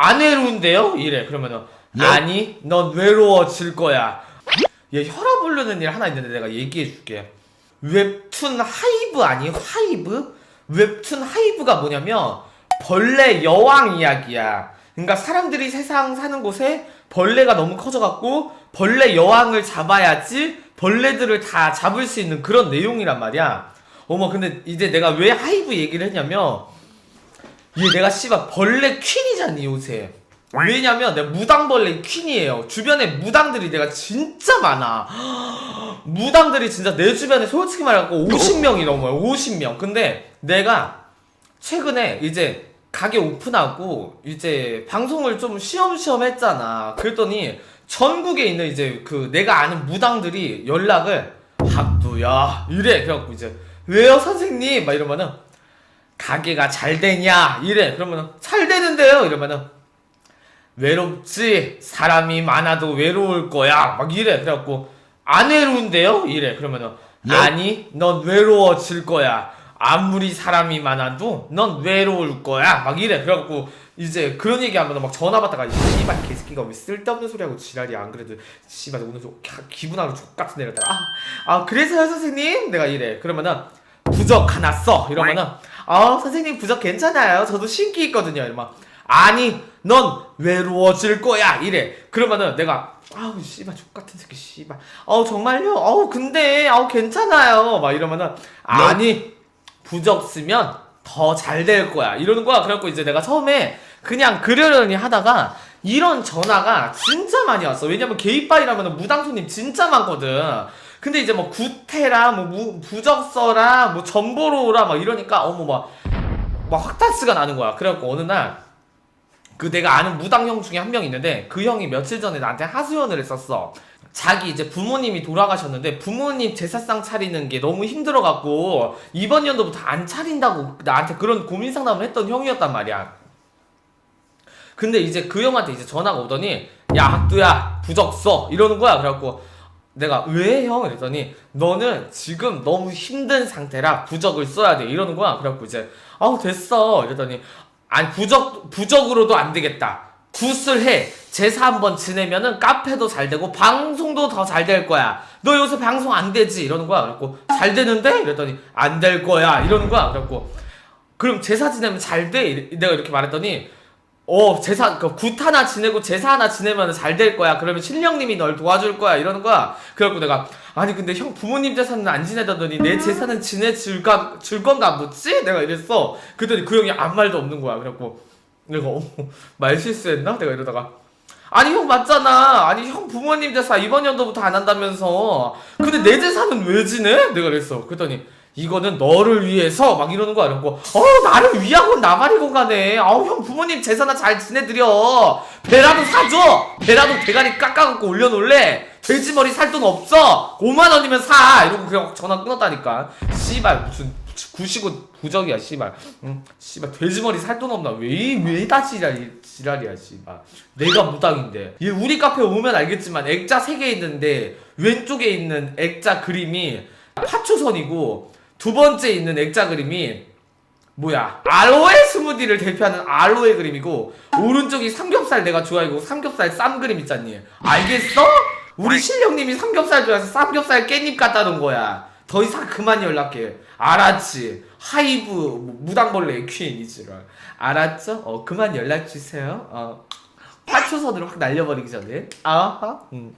안 외로운데요? 이래. 그러면은 아니 넌 외로워질 거야. 얘 혈압 오르는 일 하나 있는데 내가 얘기해 줄게. 웹툰 하이브 아니? 하이브? 웹툰 하이브가 뭐냐면 벌레 여왕 이야기야. 그러니까 사람들이 세상 사는 곳에 벌레가 너무 커져갖고 벌레 여왕을 잡아야지 벌레들을 다 잡을 수 있는 그런 내용이란 말이야. 어머 근데 이제 내가 왜 하이브 얘기를 했냐면 얘 내가 씨발 벌레 퀸이잖니 요새. 왜냐면 내가 무당벌레 퀸이에요. 주변에 무당들이 내가 진짜 많아. 무당들이 진짜 내 주변에 솔직히 말하고 50명이 넘어요 50명. 근데 내가 최근에 이제 가게 오픈하고 이제 방송을 좀 쉬엄쉬엄 했잖아. 그랬더니 전국에 있는 이제 그 내가 아는 무당들이 연락을 학두야 이래. 그래갖고 이제 왜요 선생님? 막 이러면은 가게가 잘 되냐? 이래. 그러면은 잘 되는데요. 이러면은 외롭지? 사람이 많아도 외로울 거야. 막 이래. 그래갖고 안 외로운데요? 이래. 그러면은 아니 넌 외로워질 거야. 아무리 사람이 많아도 넌 외로울 거야. 막 이래. 그래갖고 이제 그런 얘기 하면 막 전화 받다가 이 씨발 개새끼가 왜 쓸데없는 소리 하고 지랄이야. 안 그래도 씨발 오늘 좀 가- 기분 하루 족같은 애 같다. 아, 아 그래서요 선생님? 내가 이래. 그러면은 부적 하나 써. 이러면은 아 선생님 부적 괜찮아요? 저도 신기 있거든요. 이러면 아니 넌 외로워질 거야! 이래. 그러면은 내가 아우 씨발 족 같은 새끼 씨발. 어 정말요? 어우 근데 아우 괜찮아요. 막 이러면은 아니 부적 쓰면 더 잘 될 거야. 이러는 거야. 그래갖고 이제 내가 처음에 그냥 그러려니 하다가 이런 전화가 진짜 많이 왔어. 왜냐면 게이바이라면 무당 손님 진짜 많거든 근데 이제 뭐 구태라 뭐 무- 부적서라 뭐 전보로라 막 이러니까 어머 막, 막 확다스가 나는 거야 그래갖고 어느 날 그 내가 아는 무당 형 중에 한 명 있는데 그 형이 며칠 전에 나한테 하소연을 했었어. 자기 이제 부모님이 돌아가셨는데 부모님 제사상 차리는 게 너무 힘들어갖고 이번 연도부터 안 차린다고 나한테 그런 고민 상담을 했던 형이었단 말이야. 근데 이제 그 형한테 이제 전화가 오더니 야 학두야 부적 써 이러는 거야. 그래갖고 내가 왜 형? 이랬더니 너는 지금 너무 힘든 상태라 부적을 써야 돼 이러는 거야. 그래갖고 이제 아우 됐어 이랬더니 아니 부적 부적으로도 안 되겠다. 굿을 해 제사 한번 지내면은 카페도 잘 되고 방송도 더 잘 될 거야. 너 요새 방송 안 되지 이러는 거야. 그래갖고 잘 되는데 이랬더니 안 될 거야 이러는 거야. 그래갖고 그럼 제사 지내면 잘 돼? 내가 이렇게 말했더니 어 제사 그굿 하나 지내고 제사 하나 지내면 잘 될 거야. 그러면 신령님이 널 도와줄 거야. 이러는 거야. 그래갖고 내가 아니 근데 형 부모님 제사는 안 지내다더니 내 제사는 지내줄까 줄 건가 묻지? 내가 이랬어. 그랬더니 그 형이 아무 말도 없는 거야. 그래갖고 내가 어머 말 실수했나? 내가 이러다가. 아니 형 맞잖아. 아니 형 부모님 제사 이번 연도부터 안 한다면서. 근데 내 제사는 왜 지내? 내가 그랬어. 그랬더니 이거는 너를 위해서 막 이러는 거야. 이러고 어 나를 위하고 나발이고 가네 아우 형 부모님 제사나 잘 지내드려. 배라도 사줘. 배라도 대가리 깎아갖고 올려놓을래. 돼지머리 살 돈 없어. 5만 원이면 사. 이러고 그냥 전화 끊었다니까. 씨발 무슨 구시고 부적이야 씨발. 응? 씨발 돼지머리 살 돈 없나? 왜왜다 지랄이 지랄이야 씨발. 내가 무당인데. 얘 우리 카페 오면 알겠지만 액자 3개 있는데 왼쪽에 있는 액자 그림이 파초선이고 두 번째 있는 액자 그림이 뭐야? 알로에 스무디를 대표하는 알로에 그림이고 오른쪽이 삼겹살 내가 좋아하고 삼겹살 쌈 그림 있잖니. 알겠어? 우리 신령님이 삼겹살 좋아해서 삼겹살 깻잎 갖다 놓은 거야. 더 이상 그만 연락해. 알았지? 하이브 뭐 무당벌레 퀸이지라 알았죠? 어 그만 연락 주세요. 어 파초선으로 확 날려버리기 전에. 아하. 음.